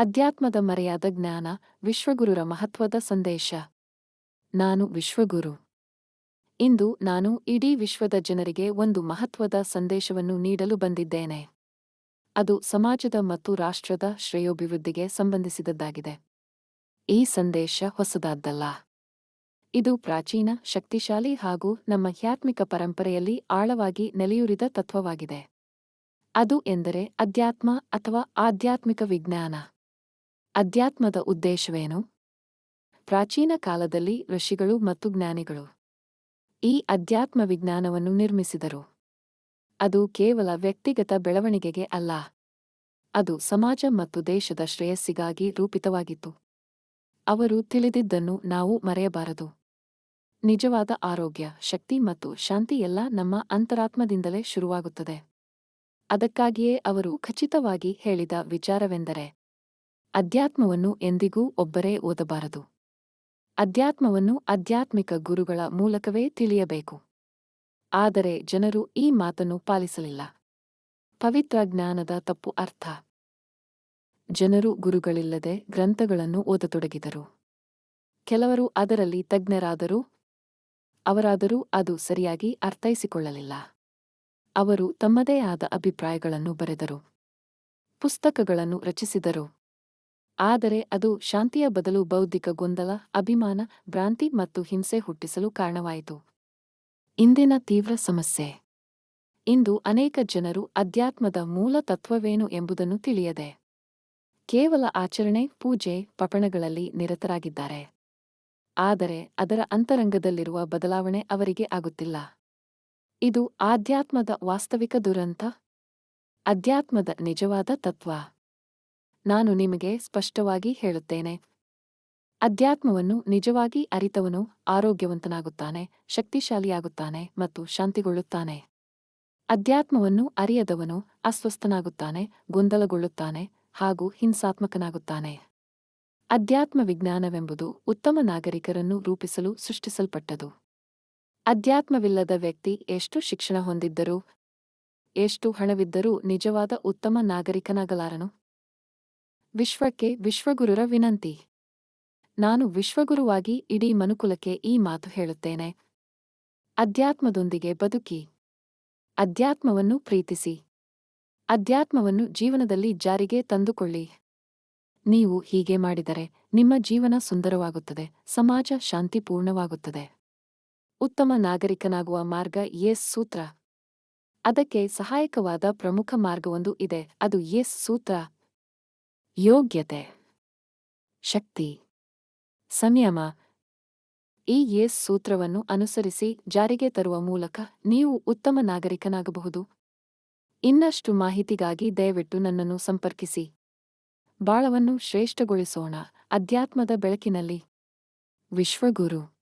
ಅಧ್ಯಾತ್ಮದ ಮರೆಯಾದ ಜ್ಞಾನ ವಿಶ್ವಗುರುರ ಮಹತ್ವದ ಸಂದೇಶ. ನಾನು ವಿಶ್ವಗುರು. ಇಂದು ನಾನು ಇಡೀ ವಿಶ್ವದ ಜನರಿಗೆ ಒಂದು ಮಹತ್ವದ ಸಂದೇಶವನ್ನು ನೀಡಲು ಬಂದಿದ್ದೇನೆ. ಅದು ಸಮಾಜದ ಮತ್ತು ರಾಷ್ಟ್ರದ ಶ್ರೇಯೋಭಿವೃದ್ಧಿಗೆ ಸಂಬಂಧಿಸಿದದ್ದಾಗಿದೆ. ಈ ಸಂದೇಶ ಹೊಸದಾದ್ದಲ್ಲ. ಇದು ಪ್ರಾಚೀನ, ಶಕ್ತಿಶಾಲಿ ಹಾಗೂ ನಮ್ಮ ಹ್ಯಾತ್ಮಿಕ ಪರಂಪರೆಯಲ್ಲಿ ಆಳವಾಗಿ ನೆಲೆಯೂರಿದ ತತ್ವವಾಗಿದೆ. ಅದು ಎಂದರೆ ಅಧ್ಯಾತ್ಮ ಅಥವಾ ಆಧ್ಯಾತ್ಮಿಕ ವಿಜ್ಞಾನ. ಅಧ್ಯಾತ್ಮದ ಉದ್ದೇಶವೇನು? ಪ್ರಾಚೀನ ಕಾಲದಲ್ಲಿ ಋಷಿಗಳು ಮತ್ತು ಜ್ಞಾನಿಗಳು ಈ ಅಧ್ಯಾತ್ಮ ವಿಜ್ಞಾನವನ್ನು ನಿರ್ಮಿಸಿದರು. ಅದು ಕೇವಲ ವ್ಯಕ್ತಿಗತ ಬೆಳವಣಿಗೆಗೆ ಅಲ್ಲ. ಅದು ಸಮಾಜ ಮತ್ತು ದೇಶದ ಶ್ರೇಯಸ್ಸಿಗಾಗಿ ರೂಪಿತವಾಗಿತ್ತು. ಅವರು ತಿಳಿದಿದ್ದನ್ನು ನಾವು ಮರೆಯಬಾರದು. ನಿಜವಾದ ಆರೋಗ್ಯ, ಶಕ್ತಿ ಮತ್ತು ಶಾಂತಿ ಎಲ್ಲ ನಮ್ಮ ಅಂತರಾತ್ಮದಿಂದಲೇ ಶುರುವಾಗುತ್ತದೆ. ಅದಕ್ಕಾಗಿಯೇ ಅವರು ಖಚಿತವಾಗಿ ಹೇಳಿದ ವಿಚಾರವೆಂದರೆ ಅಧ್ಯಾತ್ಮವನ್ನು ಎಂದಿಗೂ ಒಬ್ಬರೇ ಓದಬಾರದು. ಅಧ್ಯಾತ್ಮವನ್ನು ಆಧ್ಯಾತ್ಮಿಕ ಗುರುಗಳ ಮೂಲಕವೇ ತಿಳಿಯಬೇಕು. ಆದರೆ ಜನರು ಈ ಮಾತನ್ನು ಪಾಲಿಸಲಿಲ್ಲ. ಪವಿತ್ರ ಜ್ಞಾನದ ತಪ್ಪು ಅರ್ಥ. ಜನರು ಗುರುಗಳಿಲ್ಲದೆ ಗ್ರಂಥಗಳನ್ನು ಓದತೊಡಗಿದರು. ಕೆಲವರು ಅದರಲ್ಲಿ ತಜ್ಞರಾದರೂ, ಅವರಾದರೂ ಅದು ಸರಿಯಾಗಿ ಅರ್ಥೈಸಿಕೊಳ್ಳಲಿಲ್ಲ. ಅವರು ತಮ್ಮದೇ ಆದ ಅಭಿಪ್ರಾಯಗಳನ್ನು ಬರೆದರು. ಪುಸ್ತಕಗಳನ್ನು ರಚಿಸಿದರು. ಆದರೆ ಅದು ಶಾಂತಿಯ ಬದಲು ಬೌದ್ಧಿಕ ಗೊಂದಲ, ಅಭಿಮಾನ, ಭ್ರಾಂತಿ ಮತ್ತು ಹಿಂಸೆ ಹುಟ್ಟಿಸಲು ಕಾರಣವಾಯಿತು. ಇಂದಿನ ತೀವ್ರ ಸಮಸ್ಯೆ. ಇಂದು ಅನೇಕ ಜನರು ಅಧ್ಯಾತ್ಮದ ಮೂಲ ತತ್ವವೇನು ಎಂಬುದನ್ನು ತಿಳಿಯದೆ. ಕೇವಲ ಆಚರಣೆ, ಪೂಜೆ, ಪಪಣಗಳಲ್ಲಿ ನಿರತರಾಗಿದ್ದಾರೆ. ಆದರೆ ಅದರ ಅಂತರಂಗದಲ್ಲಿರುವ ಬದಲಾವಣೆ ಅವರಿಗೆ ಆಗುತ್ತಿಲ್ಲ. ಇದು ಆಧ್ಯಾತ್ಮದ ವಾಸ್ತವಿಕ ದುರಂತ? ಅಧ್ಯಾತ್ಮದ ನಿಜವಾದ ತತ್ವ? ನಾನು ನಿಮಗೆ ಸ್ಪಷ್ಟವಾಗಿ ಹೇಳುತ್ತೇನೆ. ಅಧ್ಯಾತ್ಮವನ್ನು ನಿಜವಾಗಿ ಅರಿತವನು, ಆರೋಗ್ಯವಂತನಾಗುತ್ತಾನೆ, ಶಕ್ತಿಶಾಲಿಯಾಗುತ್ತಾನೆ ಮತ್ತು ಶಾಂತಿಗೊಳ್ಳುತ್ತಾನೆ. ಅಧ್ಯಾತ್ಮವನ್ನು ಅರಿಯದವನು ಅಸ್ವಸ್ಥನಾಗುತ್ತಾನೆ, ಗೊಂದಲಗೊಳ್ಳುತ್ತಾನೆ ಹಾಗೂ ಹಿಂಸಾತ್ಮಕನಾಗುತ್ತಾನೆ. ಅಧ್ಯಾತ್ಮ ವಿಜ್ಞಾನವೆಂಬುದು ಉತ್ತಮ ನಾಗರಿಕರನ್ನು ರೂಪಿಸಲು ಸೃಷ್ಟಿಸಲ್ಪಟ್ಟದು. ಅಧ್ಯಾತ್ಮವಿಲ್ಲದ ವ್ಯಕ್ತಿ ಎಷ್ಟು ಶಿಕ್ಷಣ ಹೊಂದಿದ್ದರೂ, ಎಷ್ಟು ಹಣವಿದ್ದರೂ ನಿಜವಾದ ಉತ್ತಮ ನಾಗರಿಕನಾಗಲಾರನು. ವಿಶ್ವಕ್ಕೆ ವಿಶ್ವಗುರುರ ವಿನಂತಿ. ನಾನು ವಿಶ್ವಗುರುವಾಗಿ ಇಡೀ ಮನುಕುಲಕ್ಕೆ ಈ ಮಾತು ಹೇಳುತ್ತೇನೆ. ಅಧ್ಯಾತ್ಮದೊಂದಿಗೆ ಬದುಕಿ. ಅಧ್ಯಾತ್ಮವನ್ನು ಪ್ರೀತಿಸಿ. ಅಧ್ಯಾತ್ಮವನ್ನು ಜೀವನದಲ್ಲಿ ಜಾರಿಗೆ ತಂದುಕೊಳ್ಳಿ. ನೀವು ಹೀಗೆ ಮಾಡಿದರೆ ನಿಮ್ಮ ಜೀವನ ಸುಂದರವಾಗುತ್ತದೆ, ಸಮಾಜ ಶಾಂತಿಪೂರ್ಣವಾಗುತ್ತದೆ. ಉತ್ತಮ ನಾಗರಿಕನಾಗುವ ಮಾರ್ಗ ಯೇಸ್ ಸೂತ್ರ. ಅದಕ್ಕೆ ಸಹಾಯಕವಾದ ಪ್ರಮುಖ ಮಾರ್ಗವೊಂದು ಇದೆ, ಅದು ಯೇಸ್ ಸೂತ್ರ. ಯೋಗ್ಯತೆ, ಶಕ್ತಿ, ಸಂಯಮ ಈ ಯೇಸ್ ಸೂತ್ರವನ್ನು ಅನುಸರಿಸಿ ಜಾರಿಗೆ ತರುವ ಮೂಲಕ ನೀವು ಉತ್ತಮ ನಾಗರಿಕನಾಗಬಹುದು. ಇನ್ನಷ್ಟು ಮಾಹಿತಿಗಾಗಿ ದಯವಿಟ್ಟು ನನ್ನನ್ನು ಸಂಪರ್ಕಿಸಿ. ಬಾಳವನ್ನು ಶ್ರೇಷ್ಠಗೊಳಿಸೋಣ. ಅಧ್ಯಾತ್ಮದ ಬೆಳಕಿನಲ್ಲಿ. ವಿಶ್ವಗುರು.